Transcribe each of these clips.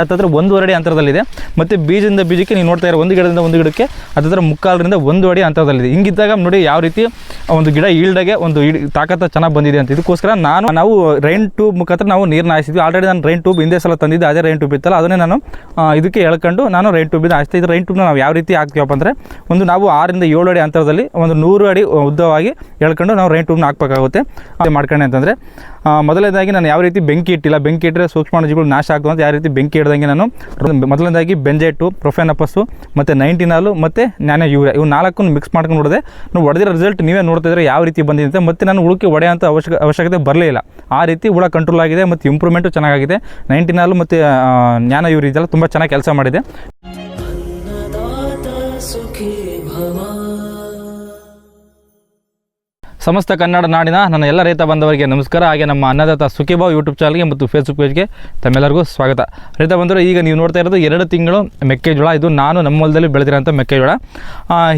ಹತ್ತತ್ರ ಒಂದೂವರೆ ಅಡಿ ಅಂತರದಲ್ಲಿದೆ. ಮತ್ತು ಬೀಜದಿಂದ ಬೀಜಕ್ಕೆ ನೀವು ನೋಡ್ತಾ ಇರೋ ಒಂದು ಗಿಡದಿಂದ ಒಂದು ಗಿಡಕ್ಕೆ ಹತ್ತತ್ರ ಮುಕ್ಕಾಲರಿಂದ ಒಂದು ಅಡಿ ಅಂತರದಲ್ಲಿದೆ. ಹಿಂಗಿದ್ದಾಗ ನೋಡಿ ಯಾವ ರೀತಿ ಒಂದು ಗಿಡ ಈಲ್ಡಾಗೆ ಒಂದು ತಾಕತ್ತ ಚೆನ್ನಾಗಿ ಬಂದಿದೆ ಅಂತ. ಇದಕ್ಕೋಸ್ಕರ ನಾನು ನಾವು ರೈನ್ ಟ್ಯೂಬ್ ಮುಖಾಂತರ ನಾವು ನೀರನ್ನ ಹಾಯಿಸಿದ್ವಿ. ಆಲ್ರೆಡಿ ನಾನು ರೈನ್ ಟ್ಯೂಬ್ ಹಿಂದೆ ಸಲ ತಂದಿದ್ದೆ, ಅದೇ ರೈನ್ ಟ್ಯೂಬ್ ಇತ್ತಲ್ಲ, ಅದನ್ನೇ ನಾನು ಇದಕ್ಕೆ ಎಳ್ಕೊಂಡು ನಾನು ರೈನ್ ಟ್ಯೂಬಿಂದ ಹಾಯಿಸ್ತಾ ಇದು ರೈನ್ ಟ್ಯೂಬ್ನ ನಾವು ಯಾವ ರೀತಿ ಹಾಕ್ತೀವಪ್ಪ ಅಂದರೆ, ಒಂದು ನಾವು ಆರರಿಂದ ಏಳು ಅಡಿ ಅಂತರದಲ್ಲಿ ಒಂದು ನೂರು ಅಡಿ ಉದ್ದವಾಗಿ ಎಳ್ಕೊಂಡು ನಾವು ರೈನ್ ಟ್ಯೂಬ್ನ ಹಾಕಬೇಕಾಗುತ್ತೆ. ಮಾಡ್ಕೊಂಡೆ ಅಂತಂದರೆ ಮೊದಲನೇದಾಗಿ ನಾನು ಯಾವ ರೀತಿ ಬೆಂಕಿ ಇಟ್ಟಿಲ್ಲ. ಬೆಂಕಿ ಇಟ್ಟರೆ ಸೂಕ್ಷ್ಮಾಣಜಿಗಳು ನಾಶ ಆಗ್ತವೆ ಅಂತ ಯಾವ ರೀತಿ ಬೆಂಕಿ ಇಡ್ದಂಗೆ ನಾನು. ಮೊದಲನೇದಾಗಿ ಬೆಂಜೆಟ್ಟು ಪ್ರೊಫೆನಪಸ್ಸು, ಮತ್ತು ನೈಂಟಿನಾಲು, ಮತ್ತು ನ್ಯಾನ ಯೂರಿಯಾ. ಇವು ನಾಲ್ಕನ್ನು ಮಿಕ್ಸ್ ಮಾಡ್ಕೊಂಡು ನೋಡಿದೆ. ನಾವು ಹೊಡೆದಿರೋ ರಿಸಲ್ಟ್ ನೀವೇ ನೋಡ್ತಾ ಇದ್ರೆ ಯಾವ ರೀತಿ ಬಂದಿದೆ. ಮತ್ತೆ ನಾನು ಹುಳುಕಿ ಹೊಡೆಯೋಂಥ ಅವಶ್ಯಕ, ಅವಶ್ಯಕತೆ ಬರಲಿಲ್ಲ ಆ ರೀತಿ ಹುಳ ಕಂಟ್ರೋಲ್ ಆಗಿದೆ, ಮತ್ತು ಇಂಪ್ರೂವ್ಮೆಂಟು ಚೆನ್ನಾಗಿದೆ ನೈಂಟಿನಾಲು ಮತ್ತು ನ್ಯಾನ ಯೂರಿಯಾ ಇದೆಲ್ಲ ತುಂಬ ಚೆನ್ನಾಗಿ ಕೆಲಸ ಮಾಡಿದೆ. ಸಮಸ್ತ ಕನ್ನಡ ನಾಡಿನ ನನ್ನ ಎಲ್ಲ ರೈತ ಬಂಧವರಿಗೆ ನಮಸ್ಕಾರ. ಹಾಗೆ ನಮ್ಮ ಅನ್ನದಾತ ಸುಖಿಭಾವ್ ಯೂಟ್ಯೂಬ್ ಚಾನಲ್ಗೆ ಮತ್ತು ಫೇಸ್ಬುಕ್ ಪೇಜ್ಗೆ ತಮ್ಮೆಲ್ಲರಿಗೂ ಸ್ವಾಗತ. ರೈತ ಬಂಧುಗಳು, ಈಗ ನೀವು ನೋಡ್ತಾ ಇರೋದು ಎರಡು ತಿಂಗಳು ಮೆಕ್ಕೆಜೋಳ. ಇದು ನಾನು ನಮ್ಮ ಹೊಲದಲ್ಲಿ ಬೆಳೆದಿರೋಂಥ ಮೆಕ್ಕೆಜೋಳ.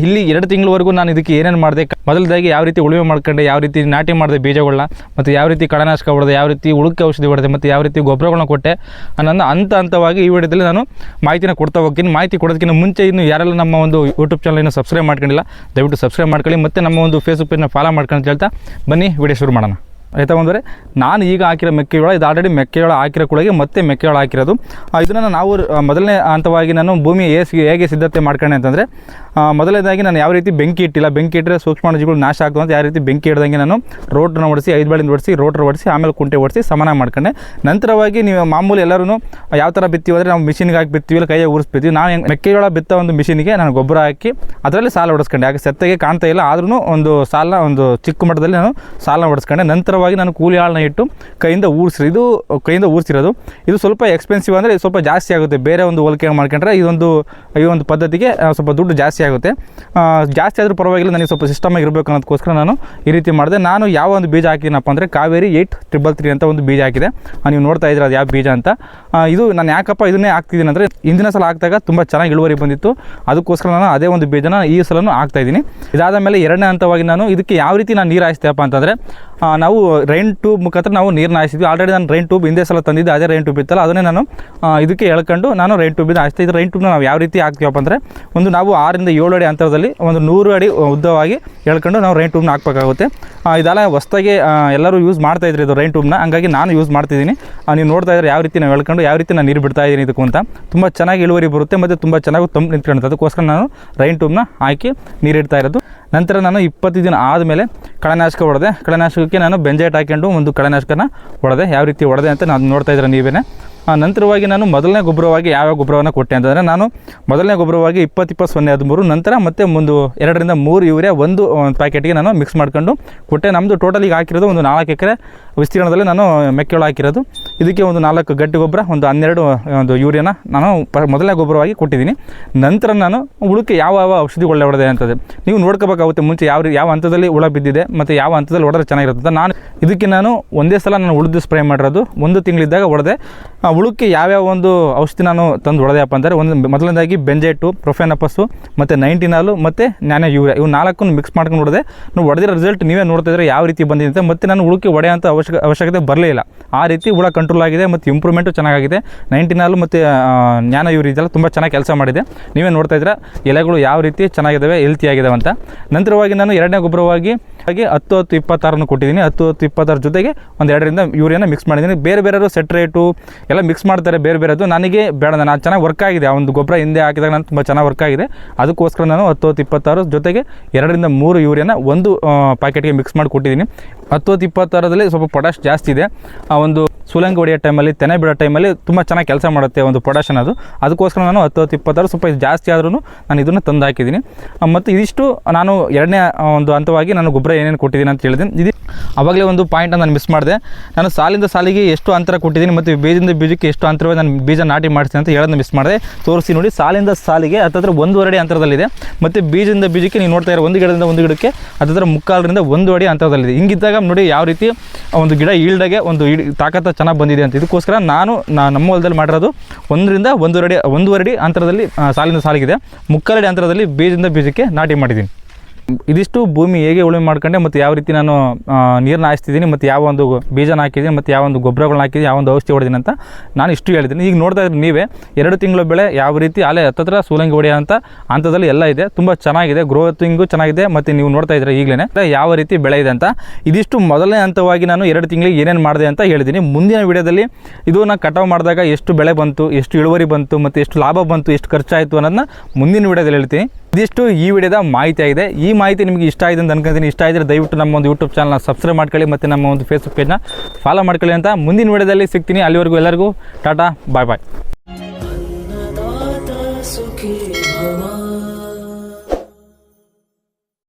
ಇಲ್ಲಿ ಎರಡು ತಿಂಗಳವರೆಗೂ ನಾನು ಇದಕ್ಕೆ ಏನೇನು ಮಾಡಿದೆ ಮೊದಲದಾಗಿ ಯಾವ ರೀತಿ ಉಳುಮೆ ಮಾಡ್ಕೊಂಡೆ, ಯಾವ ರೀತಿ ನಾಟಿ ಮಾಡಿದೆ ಬೀಜಗಳನ್ನ, ಮತ್ತು ಯಾವ ರೀತಿ ಕಳನಾಶಕ ಹೊಡೆದೆ, ಯಾವ ರೀತಿ ಉಳುಕೆ ಔಷಧಿ ಹೊಡೆದೆ, ಮತ್ತು ಯಾವ ರೀತಿ ಗೊಬ್ಬರಗಳನ್ನ ಕೊಟ್ಟೆ ನನ್ನ ಹಂತ ಹಂತವಾಗಿ ಈ ವಿಡಿಯೋದಲ್ಲಿ ನಾನು ಮಾಹಿತಿನ ಕೊಡ್ತಾ ಹೋಗ್ತೀನಿ. ಮಾಹಿತಿ ಕೊಡೋದಕ್ಕಿಂತ ಮುಂಚೆ ಇನ್ನು ಯಾರೆಲ್ಲ ನಮ್ಮ ಒಂದು ಯೂಟ್ಯೂಬ್ ಚಾನಲ್ ಸಬ್ಸ್ಕ್ರೈಬ್ ಮಾಡ್ಕೊಂಡಿಲ್ಲ, ದಯವಿಟ್ಟು ಸಬ್ಸ್ಕ್ರೈಬ್ ಮಾಡ್ಕೊಳ್ಳಿ. ಮತ್ತು ನಮ್ಮ ಒಂದು ಫೇಸ್ಬುಕ್ ಪೇಜ್ನ ಫಾಲೋ ಮಾಡ್ಕೊಂಡು ಅಂತ ಹೇಳ್ತಾ ಬನ್ನಿ ವಿಡಿಯೋ ಶುರು ಮಾಡೋಣ. ಆಯ್ತಾ ಬಂದರೆ? ನಾನು ಈಗ ಹಾಕಿರೋ ಮೆಕ್ಕೆಜೋಳ, ಇದು ಆಲ್ರೆಡಿ ಮೆಕ್ಕೆಜೋಳ ಹಾಕಿರೋ ಕೂಡಗೆ ಮತ್ತೆ ಮೆಕ್ಕೆಜೋಳ ಹಾಕಿರೋದು. ಇದನ್ನು ನಾವು ಮೊದಲನೇ ಹಂತವಾಗಿ ನಾನು ಭೂಮಿ ಏಸ್ ಹೇಗೆ ಸಿದ್ಧತೆ ಮಾಡ್ಕೊಂಡೆ ಅಂತಂದರೆ ಮೊದಲನೇದಾಗಿ ನಾನು ಯಾವ ರೀತಿ ಬೆಂಕಿ ಇಟ್ಟಿಲ್ಲ, ಬೆಂಕಿ ಇಟ್ಟರೆ ಸೂಕ್ಷ್ಮಾಣುಜೀಗಳು ನಾಶ ಆಗ್ತದೆ ಅಂತ ಯಾವ ರೀತಿ ಬೆಂಕಿ ಇಡ್ದಂಗೆ ನಾನು ರೋಟ್ರನ್ನ ಹೊಡಿಸಿ ಐದು ಬಳಿಂದ ಹೊಡಿಸಿ ರೋಟ್ರ್ ಹೊಡಿಸಿ ಆಮೇಲೆ ಕುಂಟೆ ಹೊಡಿಸಿ ಸಮಾನ ಮಾಡ್ಕೊಂಡೆ. ನಂತರವಾಗಿ ನೀವು ಮಾಮೂಲಿ ಎಲ್ಲರೂ ಯಾವ ಥರ ಬಿತ್ತೀವಿ ಅಂದರೆ ನಾವು ಮಿಷಿನ್ಗೆ ಹಾಕಿ ಬಿತ್ತೀವಿ ಇಲ್ಲ ಕೈಯಾಗಿ ಉರಿಸ್ಬಿತ್ತೀವಿ ನಾನು ಹೆಂಗೆ, ಮೆಕ್ಕೆಜೋಳ ಬಿತ್ತ ಒಂದು ಮಿಷಿನಿಗೆ ನಾನು ಗೊಬ್ಬರ ಹಾಕಿ ಅದರಲ್ಲಿ ಸಾಲ ಹೊಡಿಸ್ಕೊಂಡೆ ಯಾಕೆ ಸೆತ್ತಗೆ ಕಾಣ್ತಾ ಇಲ್ಲ ಆದ್ರೂ ಒಂದು ಸಾಲ ಒಂದು ಚಿಕ್ಕ ಮಟ್ಟದಲ್ಲಿ ನಾನು ಸಾಲನ ಹೊಡಿಸ್ಕೊಂಡೆ ನಂತರವಾಗಿ ನಾನು ಕೂಲಿ ಆಳನ್ನ ಇಟ್ಟು ಕೈಯಿಂದ ಊರಿಸಿ ಇದು ಕೈಯಿಂದ ಊರಿಸಿರೋದು. ಇದು ಸ್ವಲ್ಪ ಎಕ್ಸ್ಪೆನ್ಸಿವ್ ಅಂದರೆ ಸ್ವಲ್ಪ ಜಾಸ್ತಿ ಆಗುತ್ತೆ. ಬೇರೆ ಒಂದು ಹೋಲಿಕೆ ಮಾಡ್ಕೊಂಡ್ರೆ ಇದೊಂದು ಈ ಒಂದು ಪದ್ಧತಿಗೆ ಸ್ವಲ್ಪ ದುಡ್ಡು ಜಾಸ್ತಿ ಆಗುತ್ತೆ. ಜಾಸ್ತಿ ಆದರೂ ಪರವಾಗಿಲ್ಲ, ನನಗೆ ಸ್ವಲ್ಪ ಸಿಸ್ಟಮಾಗಿ ಇರಬೇಕು ಅನ್ನೋದಕ್ಕೋಸ್ಕರ ನಾನು ಈ ರೀತಿ ಮಾಡಿದೆ. ನಾನು ಯಾವ ಒಂದು ಬೀಜ ಹಾಕಿದ್ದೀನಪ್ಪ ಅಂದರೆ ಕಾವೇರಿ ಏಯ್ಟ್ ಟ್ರಿಬಲ್ ತ್ರೀ ಅಂತ ಒಂದು ಬೀಜ ಹಾಕಿದೆ. ನೀವು ನೋಡ್ತಾ ಇದ್ದೀರ ಅದು ಯಾವ ಬೀಜ ಅಂತ. ಇದು ನಾನು ಯಾಕಪ್ಪ ಇದನ್ನೇ ಹಾಕ್ತಿದ್ದೀನಿ ಅಂದರೆ ಹಿಂದಿನ ಸಲ ಹಾಕಿದಾಗ ತುಂಬ ಚೆನ್ನಾಗಿ ಇಳುವರಿ ಬಂದಿತ್ತು. ಅದಕ್ಕೋಸ್ಕರ ನಾನು ಅದೇ ಒಂದು ಬೀಜನ ಈ ಸಲನೂ ಹಾಕ್ತಾ ಇದ್ದೀನಿ. ಇದಾದ ಮೇಲೆ ಎರಡನೇ ಹಂತವಾಗಿ ನಾನು ಇದಕ್ಕೆ ಯಾವ ರೀತಿ ನಾನು ನೀರು ಹಾಯಿಸ್ತೇವಪ್ಪ ಅಂತಂದರೆ ನಾವು ರೈನ್ ಟ್ಯೂಬ್ ಮುಖಾಂತರ ನಾವು ನೀರನ್ನ ಹಾಯಿಸಿದ್ವಿ. ಆಲ್ರೆಡಿ ನಾನು ರೈನ್ ಟ್ಯೂಬ್ ಹಿಂದೆ ಸಲ ತಂದಿದ್ದೆ, ಅದೇ ರೈನ್ ಟ್ಯೂಬ್ ಇತ್ತಲ್ಲ, ಅದನ್ನೇ ನಾನು ಇದಕ್ಕೆ ಎಳ್ಕೊಂಡು ನಾನು ರೈನ್ ಟ್ಯೂಬಿಂದ ಹಾಯಿಸ್ತಾ ಇದು ರೈನ್ ಟ್ಯೂಬ್ನ ನಾವು ಯಾವ ರೀತಿ ಹಾಕ್ತೀವಪ್ಪ ಅಂದರೆ, ಒಂದು ನಾವು ಆರರಿಂದ ಏಳು ಅಡಿ ಅಂತರದಲ್ಲಿ ಒಂದು ನೂರು ಅಡಿ ಉದ್ದವಾಗಿ ಎಳ್ಕೊಂಡು ನಾವು ರೈನ್ ಟ್ಯೂಬ್ನ ಹಾಕಬೇಕಾಗುತ್ತೆ. ಇದೆಲ್ಲ ಹೊಸ್ತಾಗಿ ಎಲ್ಲರೂ ಯೂಸ್ ಮಾಡ್ತಾ ಇದ್ರು ಇದು ರೈನ್ ಟ್ಯೂಬ್ನ ಹಂಗಾಗಿ ನಾನು ಯೂಸ್ ಮಾಡ್ತಿದ್ದೀನಿ. ನೀವು ನೋಡ್ತಾ ಇದ್ರೆ ಯಾವ ರೀತಿ ನಾವು ಎಳ್ಕೊಂಡು ಯಾವ ರೀತಿ ನಾನು ನೀರು ಬಿಡ್ತಾ ಇದ್ದೀನಿ ಇದಕ್ಕೂ ಅಂತ. ತುಂಬ ಚೆನ್ನಾಗಿ ಇಳುವರಿ ಬರುತ್ತೆ, ಮತ್ತು ತುಂಬ ಚೆನ್ನಾಗಿ ತಂಪು ನಿಂತ್ಕೊಳ್ತದೆ ಅದಕ್ಕೋಸ್ಕರ ನಾನು ರೈನ್ ಟ್ಯೂಬ್ನ ಹಾಕಿ ನೀರಿಡ್ತಾ ಇರೋದು. ನಂತರ ನಾನು ಇಪ್ಪತ್ತು ದಿನ ಆದಮೇಲೆ ಕಳೆನಾಶಕ ಹೊಡೆದೆ. ಕಳೆನಾಶಕಕ್ಕೆ ನಾನು ಬೆಂಜೈಟ್ ಹಾಕೊಂಡು ಒಂದು ಕಳೆನಾಶಕನ ಹೊಡೆದೆ. ಯಾವ ರೀತಿ ಹೊಡೆದೆ ಅಂತ ನಾನು ನೋಡ್ತಾ ಇದ್ರೆ ನೀವೇ ಆ, ನಂತರವಾಗಿ ನಾನು ಮೊದಲನೇ ಗೊಬ್ಬರವಾಗಿ ಯಾವ್ಯಾವ ಗೊಬ್ಬರವನ್ನು ಕೊಟ್ಟೆ ಅಂತಂದರೆ ನಾನು ಮೊದಲನೇ ಗೊಬ್ಬರವಾಗಿ ಇಪ್ಪತ್ತು ಇಪ್ಪತ್ತು ಸೊನ್ನೆ ಹದಿಮೂರು ನಂತರ ಮತ್ತೆ ಒಂದು ಎರಡರಿಂದ ಮೂರು ಯೂರಿಯಾ ಒಂದು ಪ್ಯಾಕೆಟ್ಗೆ ನಾನು ಮಿಕ್ಸ್ ಮಾಡ್ಕೊಂಡು ಕೊಟ್ಟೆ. ನಮ್ಮದು ಟೋಟಲ್ ಈಗ ಹಾಕಿರೋದು ಒಂದು ನಾಲ್ಕು ಎಕರೆ ವಿಸ್ತೀರ್ಣದಲ್ಲಿ ನಾನು ಮೆಕ್ಕೆಳು ಹಾಕಿರೋದು. ಇದಕ್ಕೆ ಒಂದು ನಾಲ್ಕು ಗಟ್ಟಿ ಗೊಬ್ಬರ, ಒಂದು ಹನ್ನೆರಡು ಒಂದು ಯೂರಿಯಾನ ನಾನು ಪ, ಮೊದಲನೇ ಗೊಬ್ಬರವಾಗಿ ಕೊಟ್ಟಿದ್ದೀನಿ. ನಂತರ ನಾನು ಹುಳಕ್ಕೆ ಯಾವ ಯಾವ ಔಷಧಿಗಳನ್ನ ಹೊಡೆದೆ ಅಂತದೆ ನೀವು ನೋಡ್ಕೋಬೇಕಾಗುತ್ತೆ ಮುಂಚೆ ಯಾವ ಯಾವ ಹಂತದಲ್ಲಿ ಹುಳ ಬಿದ್ದಿದೆ ಮತ್ತು ಯಾವ ಹಂತದಲ್ಲಿ ಹೊಡೆದ್ರೆ ಚೆನ್ನಾಗಿರುತ್ತೆ ನಾನು ಇದಕ್ಕೆ ನಾನು ಒಂದೇ ಸಲ ನಾನು ಉಳಿದು ಸ್ಪ್ರೇ ಮಾಡಿರೋದು. ಒಂದು ತಿಂಗಳಿದ್ದಾಗ ಹೊಡೆದೆ. ಆ ಉಳುಕ್ಕೆ ಯಾವ್ಯಾವ ಒಂದು ಔಷಧಿ ನಾನು ತಂದು ಹೊಡೆದಪ್ಪ ಅಂದರೆ ಒಂದು ಮೊದಲನೇದಾಗಿ ಬೆಂಜೆಟು ಪ್ರೊಫೆನಪಸ್ಸು ಮತ್ತು ನೈಂಟಿನಾಲು ಮತ್ತು ನ್ಯಾನ ಯೂರಿಯಾ. ಇವು ನಾಲ್ಕನ್ನು ಮಿಕ್ಸ್ ಮಾಡ್ಕೊಂಡು ಹೊಡೆದೆ. ನೀವು ಹೊಡೆದಿರೋ ರಿಸಲ್ಟ್ ನೀವೇ ನೋಡ್ತಾ ಇದ್ರೆ ಯಾವ ರೀತಿ ಬಂದಿದೆ ಮತ್ತು ನಾನು ಉಳುಕೆ ಹೊಡೆಯೋಂಥ ಅವಶ್ಯಕ, ಅವಶ್ಯಕತೆ ಬರಲಿಲ್ಲ ಆ ರೀತಿ ಹುಳ ಕಂಟ್ರೋಲ್ ಆಗಿದೆ ಮತ್ತು ಇಂಪ್ರೂವ್ಮೆಂಟು ಚೆನ್ನಾಗಿದೆ ನೈಂಟಿನಾಲು ಮತ್ತು ನ್ಯಾನ ಯೂರಿಯಾ ಇದೆಲ್ಲ ತುಂಬ ಚೆನ್ನಾಗಿ ಕೆಲಸ ಮಾಡಿದೆ. ನೀವೇ ನೋಡ್ತಾ ಇದ್ರೆ ಎಲೆಗಳು ಯಾವ ರೀತಿ ಚೆನ್ನಾಗಿದ್ದಾವೆ ಹೆಲ್ತಿ ಆಗಿದಾವೆ ಅಂತ. ನಂತರವಾಗಿ ನಾನು ಎರಡನೇ ಗೊಬ್ಬರವಾಗಿ ಹಾಗೆ ಹತ್ತು ಹತ್ತು ಇಪ್ಪತ್ತಾರನ್ನು ಕೊಟ್ಟಿದ್ದೀನಿ. ಹತ್ತು ಹತ್ತು ಇಪ್ಪತ್ತಾರು ಜೊತೆಗೆ ಒಂದು ಎರಡರಿಂದ ಯೂರಿಯಾನ ಮಿಕ್ಸ್ ಮಾಡಿದ್ದೀನಿ. ಬೇರೆ ಬೇರೆಯವರು ಸೆಟ್ ರೇಟು ಎಲ್ಲ ಮಿಕ್ಸ್ ಮಾಡ್ತಾರೆ ಬೇರೆ ಬೇರೆದು. ನನಗೆ ಬೇಡ, ನಾನು ಚೆನ್ನಾಗಿ ವರ್ಕ್ ಆಗಿದೆ. ಆ ಒಂದು ಗೊಬ್ಬರ ಹಿಂದೆ ಹಾಕಿದಾಗ ನಾನು ತುಂಬ ಚೆನ್ನಾಗಿ ವರ್ಕ್ ಆಗಿದೆ. ಅದಕ್ಕೋಸ್ಕರ ನಾನು ಹತ್ತು ಹತ್ತು ಇಪ್ಪತ್ತಾರು ಜೊತೆಗೆ ಎರಡರಿಂದ ಮೂರು ಯೂರಿಯಾನ ಒಂದು ಪ್ಯಾಕೆಟ್ಗೆ ಮಿಕ್ಸ್ ಮಾಡಿ ಕೊಟ್ಟಿದ್ದೀನಿ. ಹತ್ತೊತ್ತು ಹತ್ತು ಇಪ್ಪತ್ತಾರದಲ್ಲಿ ಸ್ವಲ್ಪ ಪೊಟ್ಯಾಶ್ ಜಾಸ್ತಿ ಇದೆ. ಆ ಒಂದು ಸುಲಂಗ ಹೊಡೆಯೋ ಟೈಮಲ್ಲಿ ತೆನೆ ಬಿಡೋ ಟೈಮಲ್ಲಿ ತುಂಬ ಚೆನ್ನಾಗಿ ಕೆಲಸ ಮಾಡುತ್ತೆ ಒಂದು ಪೊಟಾಷನ್ ಅದು ಅದಕ್ಕೋಸ್ಕರ ನಾನು ಹತ್ತು ಹತ್ತು ಇಪ್ಪತ್ತಾರು ಸ್ವಲ್ಪ ಜಾಸ್ತಿ ಆದ್ರೂ ನಾನು ಇದನ್ನು ತಂದು ಹಾಕಿದ್ದೀನಿ ಮತ್ತು ಇದಿಷ್ಟು ನಾನು ಎರಡನೇ ಒಂದು ಹಂತವಾಗಿ ನಾನು ಗೊಬ್ಬರ ಏನೇನು ಕೊಟ್ಟಿದ್ದೀನಿ ಅಂತ ಹೇಳಿದ್ದೀನಿ. ಇದು ಅವಾಗಲೇ ಒಂದು ಪಾಯಿಂಟ್ ನಾನು ಮಿಸ್ ಮಾಡಿದೆ. ನಾನು ಸಾಲಿಂದ ಸಾಲಿಗೆ ಎಷ್ಟು ಅಂತರ ಕೊಟ್ಟಿದ್ದೀನಿ ಮತ್ತು ಬೀಜದಿಂದ ಬೀಜಕ್ಕೆ ಎಷ್ಟು ಅಂತರವೇ ನಾನು ಬೀಜ ನಾಟಿ ಮಾಡ್ತೀನಿ ಅಂತ ಹೇಳೋದನ್ನ ಮಿಸ್ ಮಾಡಿದೆ. ತೋರಿಸಿ ನೋಡಿ, ಸಾಲಿಂದ ಸಾಲಿಗೆ ಹತ್ತತ್ರ ಒಂದೂವರೆ ಅಡಿ ಅಂತರದಲ್ಲಿದೆ. ಮತ್ತು ಬೀಜದಿಂದ ಬೀಜಕ್ಕೆ ನೀವು ನೋಡ್ತಾ ಇರೋ ಒಂದು ಗಿಡದಿಂದ ಒಂದು ಗಿಡಕ್ಕೆ ಹತ್ತತ್ರ ಮುಕ್ಕಾಲರಿಂದ ಒಂದು ಅಡಿ ಅಂತರದಲ್ಲಿದೆ. ಹಿಂಗಿದ್ದಾಗ ನೋಡಿ ಯಾವ ರೀತಿ ಒಂದು ಗಿಡ ಈಲ್ಡಾಗೆ ಒಂದು ಇಡ್ ತಾಕತ್ತ ಚೆನ್ನಾಗಿ ಬಂದಿದೆ ಅಂತ. ಇದಕ್ಕೋಸ್ಕರ ನಾನು ನಮ್ಮ ಹೊಲದಲ್ಲಿ ಮಾಡಿರೋದು ಒಂದರಿಂದ ಒಂದೂವರೆ ಅಡಿ ಒಂದೂವರೆ ಅಡಿ ಅಂತರದಲ್ಲಿ ಸಾಲಿಂದ ಸಾಲಿಗಿದೆ. ಮುಕ್ಕಾಲಡಿ ಅಂತರದಲ್ಲಿ ಬೀಜದಿಂದ ಬೀಜಕ್ಕೆ ನಾಟಿ ಮಾಡಿದ್ದೀನಿ. ಇದಿಷ್ಟು ಭೂಮಿ ಹೇಗೆ ಉಳುಮೆ ಮಾಡ್ಕೊಂಡೆ ಮತ್ತು ಯಾವ ರೀತಿ ನಾನು ನೀರನ್ನ ಹಾಯಿಸ್ತಿದ್ದೀನಿ ಮತ್ತು ಯಾವ ಒಂದು ಬೀಜನ ಹಾಕಿದ್ದೀನಿ ಮತ್ತು ಯಾವ ಒಂದು ಗೊಬ್ಬರಗಳನ್ನ ಹಾಕಿದ್ದೀನಿ, ಯಾವ ಒಂದು ಔಷಧಿ ಹೊಡೆದಿನಿ ಅಂತ ನಾನು ಇಷ್ಟು ಹೇಳಿದ್ದೀನಿ. ಈಗ ನೋಡ್ತಾ ಇದ್ರೆ ನೀವೇ ಎರಡು ತಿಂಗಳ ಬೆಳೆ ಯಾವ ರೀತಿ ಅಲೆ ಹತ್ತತ್ರ ಸೂಲಂಗಿ ಹೊಡೆಯ ಅಂತ ಹಂತದಲ್ಲಿ ಎಲ್ಲ ಇದೆ. ತುಂಬ ಚೆನ್ನಾಗಿದೆ ಗ್ರೋತಿಂಗು ಚೆನ್ನಾಗಿದೆ ಮತ್ತು ನೀವು ನೋಡ್ತಾ ಇದ್ರೆ ಈಗಲೇ ಯಾವ ರೀತಿ ಬೆಳೆ ಇದೆ ಅಂತ. ಇದಿಷ್ಟು ಮೊದಲನೇ ಹಂತವಾಗಿ ನಾನು ಎರಡು ತಿಂಗಳಿಗೆ ಏನೇನು ಮಾಡಿದೆ ಅಂತ ಹೇಳಿದ್ದೀನಿ. ಮುಂದಿನ ವಿಡಿಯೋದಲ್ಲಿ ಇದು ನಾನು ಕಟಾವು ಮಾಡಿದಾಗ ಎಷ್ಟು ಬೆಳೆ ಬಂತು, ಎಷ್ಟು ಇಳುವರಿ ಬಂತು ಮತ್ತು ಎಷ್ಟು ಲಾಭ ಬಂತು, ಎಷ್ಟು ಖರ್ಚಾಯಿತು ಅನ್ನೋದನ್ನ ಮುಂದಿನ ವಿಡಿಯೋದಲ್ಲಿ ಹೇಳ್ತೀನಿ. ಇದಿಷ್ಟು ಈ ವಿಡಿಯೋದ ಮಾಹಿತಿ ಆಗಿದೆ. ಈ ಮಾಹಿತಿ ನಿಮಗೆ ಇಷ್ಟ ಆಗಿದೆ ಅಂತ ಅನ್ಕೊಂತೀನಿ. ಇಷ್ಟ ಆದರೆ ದಯವಿಟ್ಟು ನಮ್ಮ ಒಂದು ಯೂಟ್ಯೂಬ್ ಚಾನಲ್ನ ಸಬ್ಸ್ಕ್ರೈಬ್ ಮಾಡ್ಕೊಳ್ಳಿ ಮತ್ತು ನಮ್ಮ ಒಂದು ಫೇಸ್ಬುಕ್ ಪೇಜ್ನ ಫಾಲೋ ಮಾಡ್ಕೊಳ್ಳಿ ಅಂತ ಮುಂದಿನ ವಿಡಿಯೋದಲ್ಲಿ ಸಿಗ್ತೀನಿ. ಅಲ್ಲಿವರೆಗೂ ಎಲ್ಲರಿಗೂ ಟಾಟಾ ಬಾಯ್ ಬಾಯ್